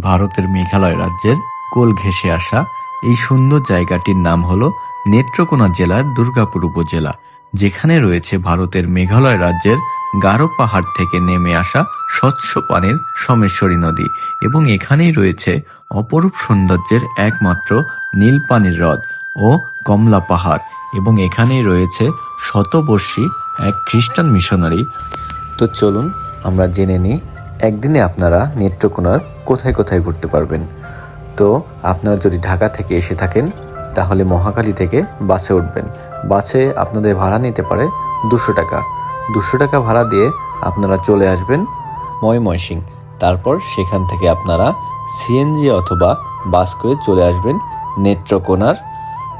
ভারতের মেঘালয় রাজ্যের কোল ঘেঁষে আসা এই সুন্দর জায়গাটির নাম হল নেত্রকোনা জেলার দুর্গাপুর উপজেলা, যেখানে রয়েছে ভারতের মেঘালয় রাজ্যের গারো পাহাড় থেকে নেমে আসা স্বচ্ছ পানির সমেশ্বরী নদী এবং এখানেই রয়েছে অপরূপ সৌন্দর্যের একমাত্র নীল পানির হ্রদ ও কমলা পাহাড় এবং এখানেই রয়েছে শতবর্ষী এক খ্রিস্টান মিশনারি। তো চলুন আমরা জেনে নিই একদিনে আপনারা নেত্রকোনার কোথায় কোথায় ঘুরতে পারবেন? তো আপনারা যদি ঢাকা থেকে এসে থাকেন, তাহলে মহাকালী থেকে বাসে উঠবেন। বাসে আপনাদের ভাড়া নিতে পারে দুশো টাকা। দুশো টাকা ভাড়া দিয়ে আপনারা চলে আসবেন ময়মনসিং। তারপর সেখান থেকে আপনারা সিএনজি অথবা বাস করে চলে আসবেন নেত্রকোনার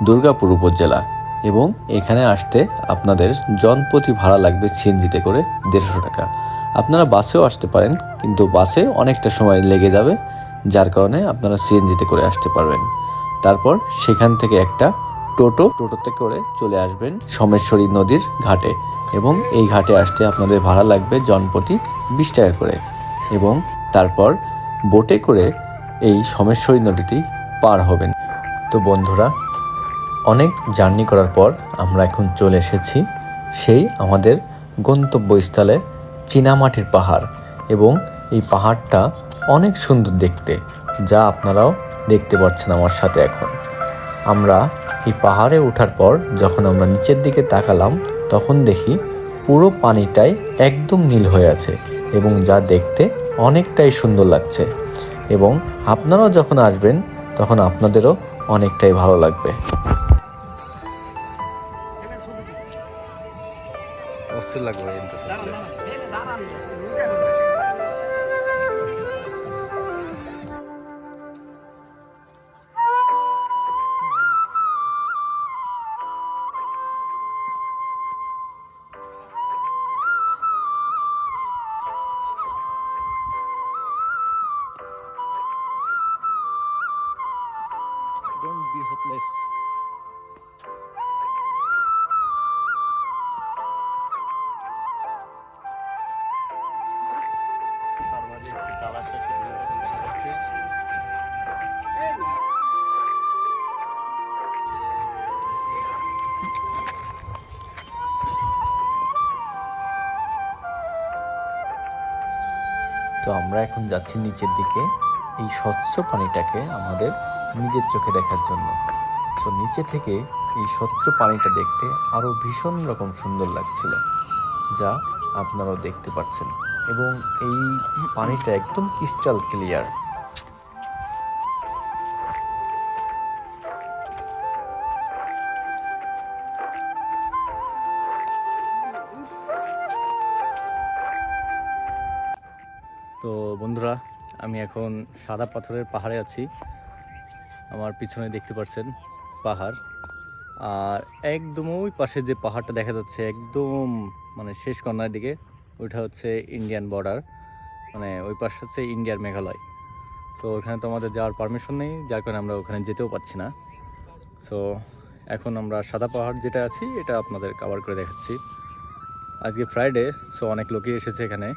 দুর্গাপুর উপজেলা। এবং এখানে আসতে আপনাদের জনপ্রতি ভাড়া লাগবে সিএনজিতে করে দেড়শো টাকা। আপনারা বাসেও আসতে পারেন, কিন্তু বাসে অনেকটা সময় লেগে যাবে, যার কারণে আপনারা সিএনজিতে করে আসতে পারবেন। তারপর সেখান থেকে একটা টোটো, টোটোতে করে চলে আসবেন সোমেশ্বরী নদীর ঘাটে। এবং এই ঘাটে আসতে আপনাদের ভাড়া লাগবে জনপ্রতি বিশ টাকা করে। এবং তারপর বোটে করে এই সোমেশ্বরী নদীটি পার হবেন। তো বন্ধুরা, অনেক জার্নি করার পর আমরা এখন চলে এসেছি সেই আমাদের গন্তব্যস্থলে চীনামাটির পাহাড় এবং এই পাহাড়টা অনেক সুন্দর দেখতে, যা আপনারাও দেখতে পাচ্ছেন আমার সাথে এখন। আমরা এই পাহাড়ে ওঠার পর যখন আমরা নিচের দিকে তাকালাম, তখন দেখি পুরো পানিটাই একদম নীল হয়ে আছে এবং যা দেখতে অনেকটাই সুন্দর লাগছে এবং আপনারাও যখন আসবেন, তখন আপনাদেরও অনেকটাই ভালো লাগবে। লাগবে। তো আমরা এখন যাচ্ছি নিচের দিকে এই স্বচ্ছ পানিটাকে আমাদের নিজের চোখে দেখার জন্য। তো নিচে থেকে এই স্বচ্ছ পানিটা দেখতে আরও ভীষণ রকম সুন্দর লাগছিল, যা আপনারাও দেখতে পাচ্ছেন। এবং এই পানিটা একদম ক্রিস্টাল ক্লিয়ার এখন সাদা পাথরের পাহাড়ে আছি। আমার পিছনে দেখতে পাচ্ছেন পাহাড়। আর একদম ওই পাশে যে পাহাড়টা দেখা যাচ্ছে, একদম মানে শেষ কর্নার দিকে, ওইটা হচ্ছে ইন্ডিয়ান বর্ডার মানে ওই পাশে হচ্ছে ইন্ডিয়ার মেঘালয় তো ওখানে তো আমাদের যাওয়ার পারমিশন নেই, যার কারণে আমরা ওখানে যেতেও পারছি না। সো এখন আমরা সাদা পাহাড় যেটা আছি, এটা আপনাদের কভার করে দেখাচ্ছি। আজকে ফ্রাইডে সো অনেক লোকই এসেছে এখানে।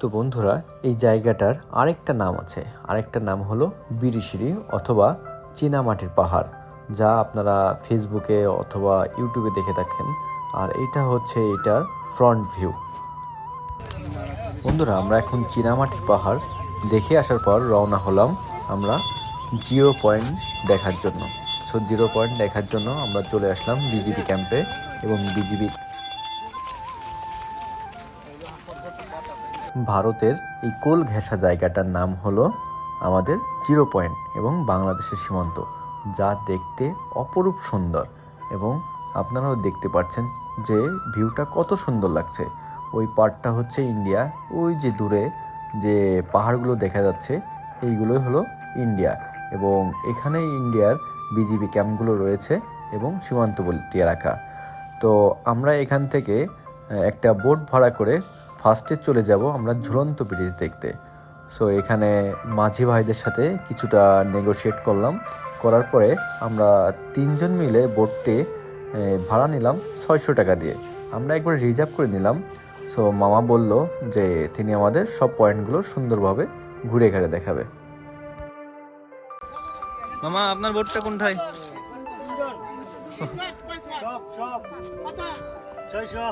তো বন্ধুরা, এই জায়গাটার আরেকটা নাম আছে। আরেকটা নাম হলো বিরিশিরি অথবা চীনামাটির পাহাড়, যা আপনারা ফেসবুকে অথবা ইউটিউবে দেখে থাকেন। আর এটা হচ্ছে এটার ফ্রন্ট ভিউ বন্ধুরা, আমরা এখন চীনামাটির পাহাড় দেখে আসার পর রওনা হলাম আমরা জিরো পয়েন্ট দেখার জন্য। সো জিরো পয়েন্ট দেখার জন্য আমরা চলে আসলাম বিজিবি ক্যাম্পে এবং বিজিবি ভারতের এই কোল ঘেঁষা জায়গাটার নাম হলো আমাদের জিরো পয়েন্ট এবং বাংলাদেশের সীমান্ত, যা দেখতে অপরূপ সুন্দর। এবং আপনারাও দেখতে পাচ্ছেন যে ভিউটা কত সুন্দর লাগছে। ওই পার্টটা হচ্ছে ইন্ডিয়া, ওই যে দূরে যে পাহাড়গুলো দেখা যাচ্ছে, এইগুলোই হলো ইন্ডিয়া। এবং এখানে ইন্ডিয়ার বিজিবি ক্যাম্পগুলো রয়েছে এবং সীমান্তবর্তী এলাকা। তো আমরা এখান থেকে একটা বোট ভাড়া করে ফার্স্টে চলে যাব আমরা ঝুলন্ত ব্রিজ দেখতে। সো এখানে মাঝি ভাইদের সাথে কিছুটা নেগোশিয়েট করলাম। করার পরে আমরা তিনজন মিলে বোটটি ভাড়া নিলাম ছয়শো টাকা দিয়ে। আমরা একবার রিজার্ভ করে নিলাম। সো মামা বলল যে তিনি আমাদের সব পয়েন্টগুলো সুন্দরভাবে ঘুরে ঘুরে দেখাবে। মামা আপনার বোটটা কোনটায় সব সব। ছয়শো।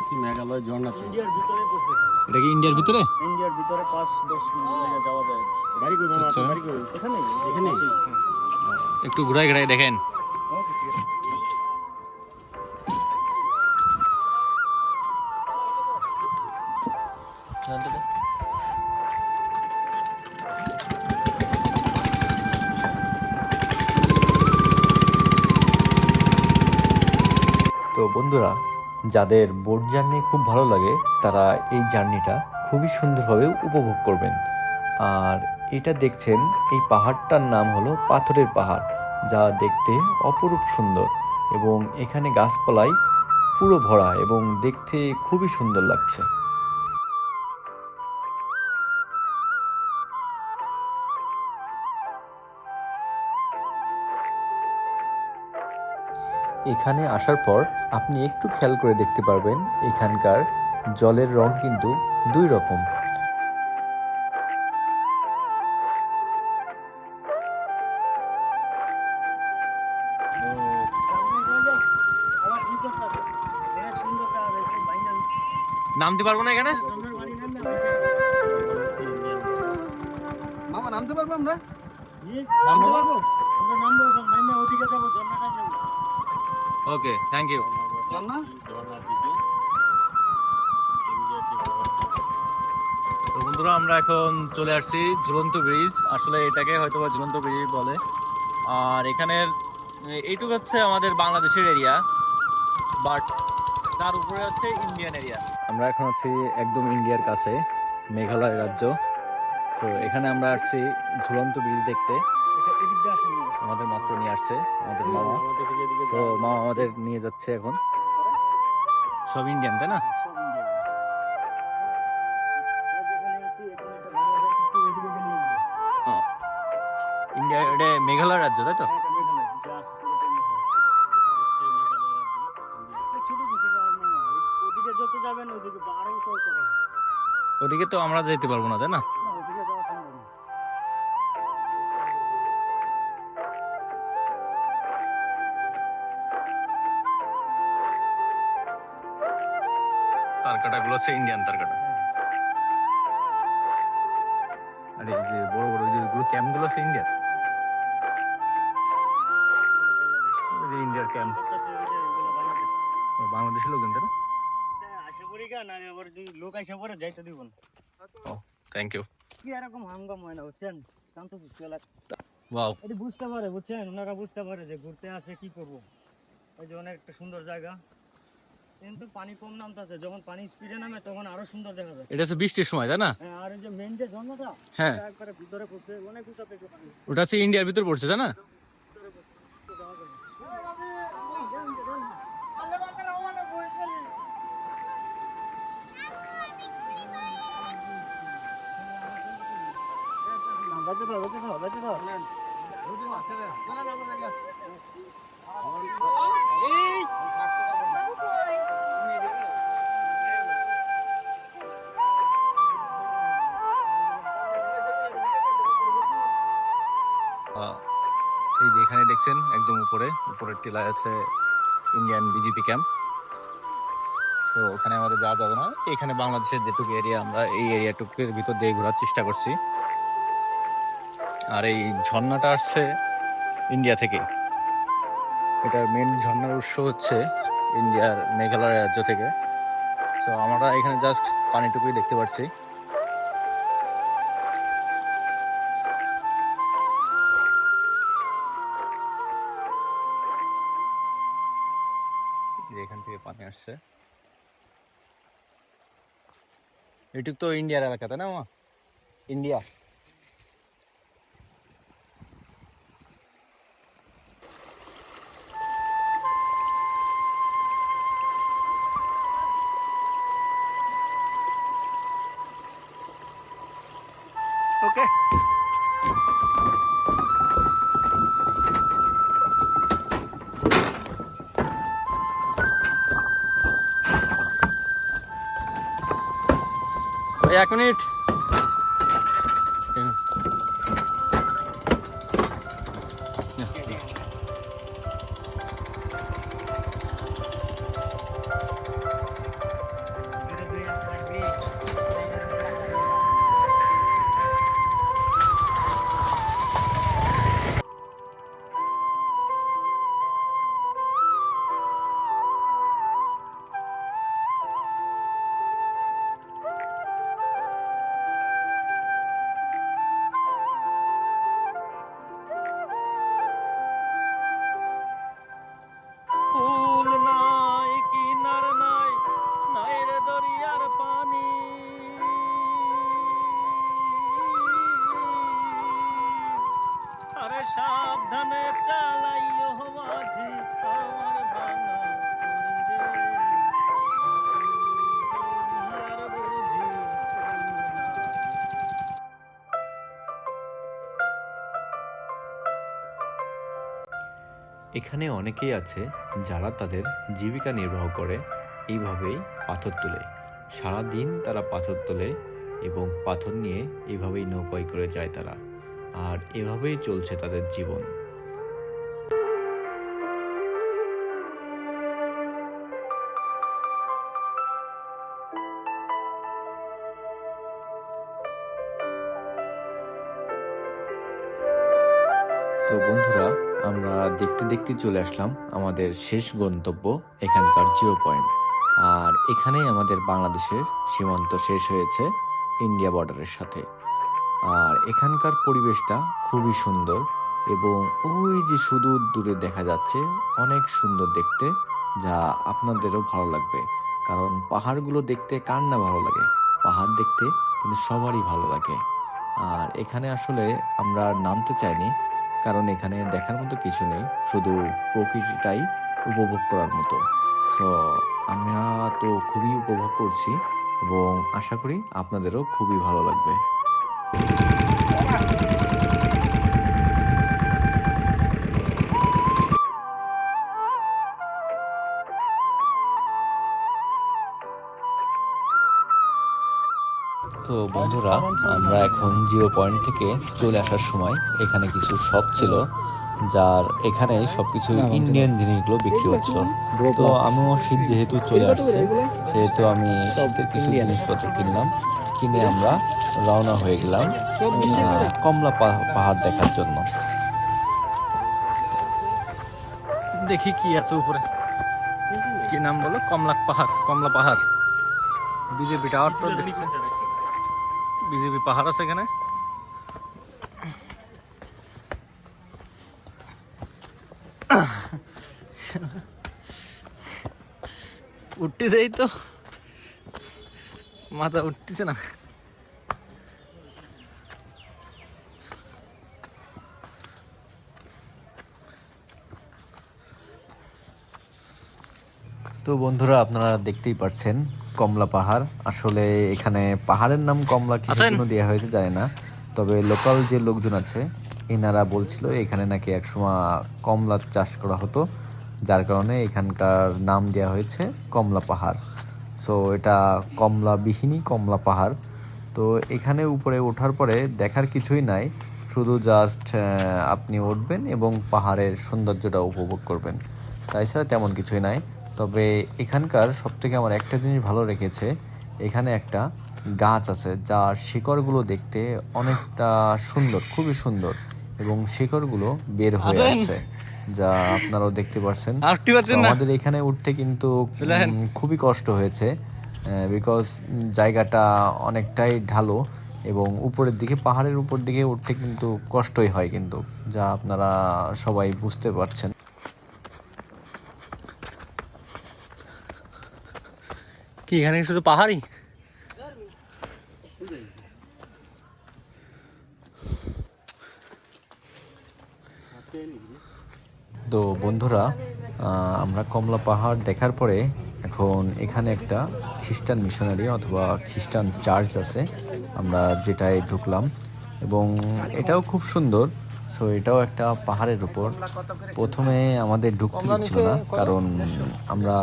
যাচ্ছি মেঘালয় ঝর্ণাতে। ইন্ডিয়ার ভিতরে বসে এটা কি ইন্ডিয়ার ভিতরে? ইন্ডিয়ার ভিতরে পাঁচ দশ মিনিট যাওয়া যায়। বাড়ি কই মামা আচ্ছা। বাড়ি কই? এখানে? এখানে। একটু ঘুরাই ঘুরাই দেখেন। তো বন্ধুরা যাদের বোট জার্নি খুব ভালো লাগে, তারা এই জার্নিটা খুবই সুন্দরভাবে উপভোগ করবেন। আর এটা দেখছেন, এই পাহাড়টার নাম হলো পাথরের পাহাড়, যা দেখতে অপরূপ সুন্দর এবং এখানে গাছপালায় পুরো ভরা এবং দেখতে খুবই সুন্দর লাগছে। এখানে আসার পর আপনি একটু খেয়াল করে দেখতে পারবেন এখানকার জলের রং কিন্তু দুই রকম। নামতে পারব না এখানে? আপনার বাড়ি নাম না মামা নামতে পারব আমরা? নামতে পারব। আমরা নামবো নামে ওদিকে যাব ঝর্ণাটা যাব ওকে থ্যাংক ইউ তো বন্ধুরা আমরা এখন চলে আসছি ঝুলন্ত ব্রিজ। আসলে এটাকে হয়তো বা ঝুলন্ত ব্রিজ বলে। আর এখানের এইটুকু হচ্ছে আমাদের বাংলাদেশের এরিয়া বাট তার উপরে হচ্ছে ইন্ডিয়ান এরিয়া আমরা এখন আছি একদম ইন্ডিয়ার কাছে মেঘালয় রাজ্য। তো এখানে আমরা আসছি ঝুলন্ত ব্রিজ দেখতে। আমাদের মাত্র নিয়ে আসছে আমাদের মামা। তো মামা আমাদের নিয়ে যাচ্ছে এখন। সব ইন্ডিয়ান তাই না? ইন্ডিয়া। এটা মেঘালয় রাজ্য তাই তো। ওদিকে তো আমরা যেতে পারব না তাই না? বাংলাদেশের লোক তাই না? হ্যাঁ, লোক আসে পরে যাইতে দিব না। থ্যাংক ইউ কি এরকম হাঙ্গাম হয় না বুঝছেন? শান্ত সুস্থ ওয়াও এটি বুঝতে পারে বুঝছেন? ওনারা বুঝতে পারে যে ঘুরতে আসে কি করব। ওই যে অনেক একটা সুন্দর জায়গা। কিন্তু পানি কম নামতেছে যখন পানি স্পিডে নামে তখন আরও সুন্দর দেখা যায় এটা হচ্ছে বৃষ্টির সময় তাই না? হ্যাঁ, আর এই যে মেন যে ঝর্ণাটা হ্যাঁ। একবারে ভিতরে পড়ছে অনেক উঁচা ওটা হচ্ছে ইন্ডিয়ার ভিতর পড়ছে তাই না? এই যে এখানে দেখছেন একদম উপরে, উপরের টিলায় আছে ইন্ডিয়ান বিজেপি ক্যাম্প তো ওখানে আমাদের যাওয়া যাবে না। এখানে বাংলাদেশের যেটুকু এরিয়া আমরা এই এরিয়াটুকুর ভিতর দিয়ে ঘোরার চেষ্টা করছি। আর এই ঝর্ণাটা আসছে ইন্ডিয়া থেকে। এটার মেন ঝর্ণার উৎস হচ্ছে ইন্ডিয়ার মেঘালয় রাজ্য থেকে। তো আমরা এখানে জাস্ট পানিটুকুই দেখতে পাচ্ছি এখান থেকে পানি আসছে। এটুক তো ইন্ডিয়ার এলাকা, তাই না ইন্ডিয়া। এখানে অনেকেই আছে যারা তাদের জীবিকা নির্বাহ করে। এইভাবেই পাথর তোলে। সারা দিন তারা পাথর তোলে এবং পাথর নিয়ে এভাবেই নৌকায় করে যায় তারা। আর এভাবেই চলছে তাদের জীবন। দেখতে দেখতে চলে আসলাম আমাদের শেষ গন্তব্য, এখানকার জিরো পয়েন্ট। আর এখানেই আমাদের বাংলাদেশের সীমান্ত শেষ হয়েছে ইন্ডিয়া বর্ডারের সাথে। আর এখানকার পরিবেশটা খুবই সুন্দর এবং ওই যে সুদূর দূরে দেখা যাচ্ছে অনেক সুন্দর দেখতে, যা আপনাদেরও ভালো লাগবে। কারণ পাহাড়গুলো দেখতে কার না ভালো লাগে? পাহাড় দেখতে কিন্তু সবারই ভালো লাগে। আর এখানে আসলে আমরা নামতে চাইনি কারণ এখানে দেখার মতো কিছু নেই, শুধু প্রকৃতিটাই উপভোগ করার মতো। সো আমরা তো খুবই উপভোগ করছি এবং আশা করি আপনাদেরও খুবই ভালো লাগবে। বন্ধুরা আমরা এখন জিও পয়েন্ট থেকে চলে আসার সময় এখানে কিছু শপ ছিল যার এখানে সবকিছু ইন্ডিয়ান জিনিসগুলো বিক্রি হচ্ছিল। তো আমিও শীত যেহেতু চলে আসছে সেহেতু আমি শীতের কিছু জিনিসপত্র কিনলাম। কিনে আমরা রওনা হয়ে গেলাম আহ, কমলা পাহাড় দেখার জন্য। দেখি কি আছে উপরে। কি নাম বলো? কমলা পাহাড় কমলা পাহাড়। বিজেপি টাওয়ার তো দেখছি। বিজেপি পাহাড় আছে এখানে? উঠতেছেই তো। মাথা উঠতেছে না। তো বন্ধুরা আপনারা দেখতেই পাচ্ছেন কমলা পাহাড়। আসলে এখানে পাহাড়ের নাম কমলা কিসের? জন্য দেওয়া হয়েছে জানি না। তবে লোকাল যে লোকজন আছে এনারা বলছিল এখানে নাকি একসময় কমলা চাষ করা হতো যার কারণে এখানকার নাম দেওয়া হয়েছে কমলা পাহাড়। সো এটা কমলা বিহীনী কমলা পাহাড়। তো এখানে উপরে ওঠার পরে দেখার কিছুই নাই শুধু জাস্ট আপনি উঠবেন এবং পাহাড়ের সৌন্দর্যটা উপভোগ করবেন। তাছাড়া তেমন কিছুই নাই। তবে এখানকার সব থেকে আমার একটা জিনিস ভালো রেখেছে এখানে একটা গাছ আছে যার শিকড়গুলো দেখতে অনেকটা সুন্দর খুবই সুন্দর এবং শিকড়গুলো বের হয়ে? আসছে যা আপনারাও দেখতে পাচ্ছেন পারছেন আমাদের এখানে উঠতে কিন্তু খুবই কষ্ট হয়েছে বিকজ জায়গাটা অনেকটাই ঢালো এবং উপরের দিকে পাহাড়ের উপর দিকে উঠতে কিন্তু কষ্টই হয় কিন্তু যা আপনারা সবাই বুঝতে পারছেন। কি, এখানে শুধু পাহাড়ি? তো বন্ধুরা আমরা কমলা পাহাড় দেখার পরে এখন এখানে একটা খ্রিস্টান মিশনারি অথবা খ্রিস্টান চার্চ আছে, আমরা যেটায় ঢুকলাম। এবং এটাও খুব সুন্দর, সো এটাও একটা পাহাড়ের উপর। প্রথমে আমাদের ঢুকতে দিচ্ছিল না, কারণ আমরা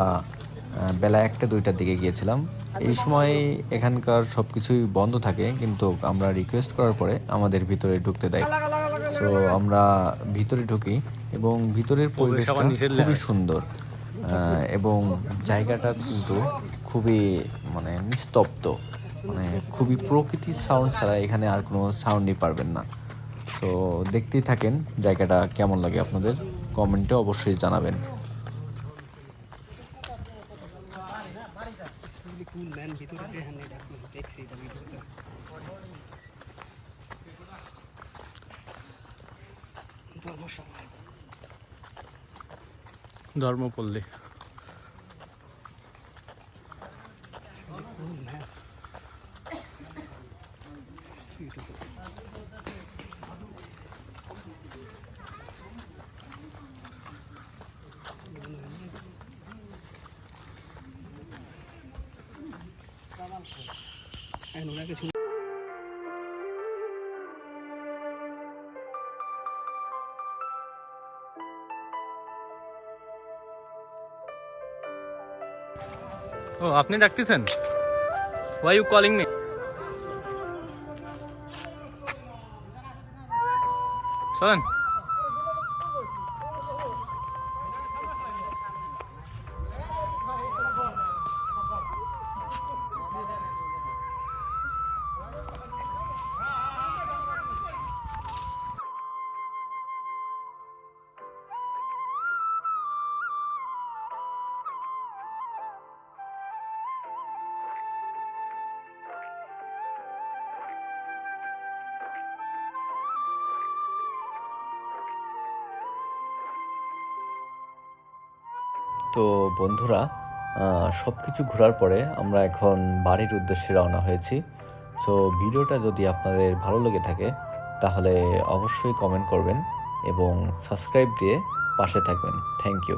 বেলা একটা দুইটার দিকে গিয়েছিলাম। এই সময় এখানকার সব কিছুই বন্ধ থাকে কিন্তু আমরা রিকোয়েস্ট করার পরে আমাদের ভিতরে ঢুকতে দেয়। সো আমরা ভিতরে ঢুকি এবং ভিতরের পরিবেশটা খুবই সুন্দর। এবং জায়গাটা কিন্তু খুবই মানে নিস্তব্ধ। মানে খুবই প্রকৃতির সাউন্ড ছাড়া এখানে আর কোনো সাউন্ডই পারবেন না। সো দেখতেই থাকেন জায়গাটা কেমন লাগে আপনাদের। কমেন্টে অবশ্যই জানাবেন। কুল ম্যান ভিতরে দেখেন এটা দেখছি এটা ভিতরে ধর্মশালা। ধর্মপল্লী। ও আপনি ডাকতেছেন? ওয়াই ইউ কলিং মি চলেন। তো বন্ধুরা সব কিছু ঘোরার পরে আমরা এখন বাড়ির উদ্দেশ্যে রওনা হয়েছি। সো ভিডিওটা যদি আপনাদের ভালো লেগে থাকে, তাহলে অবশ্যই কমেন্ট করবেন এবং সাবস্ক্রাইব দিয়ে পাশে থাকবেন। Thank you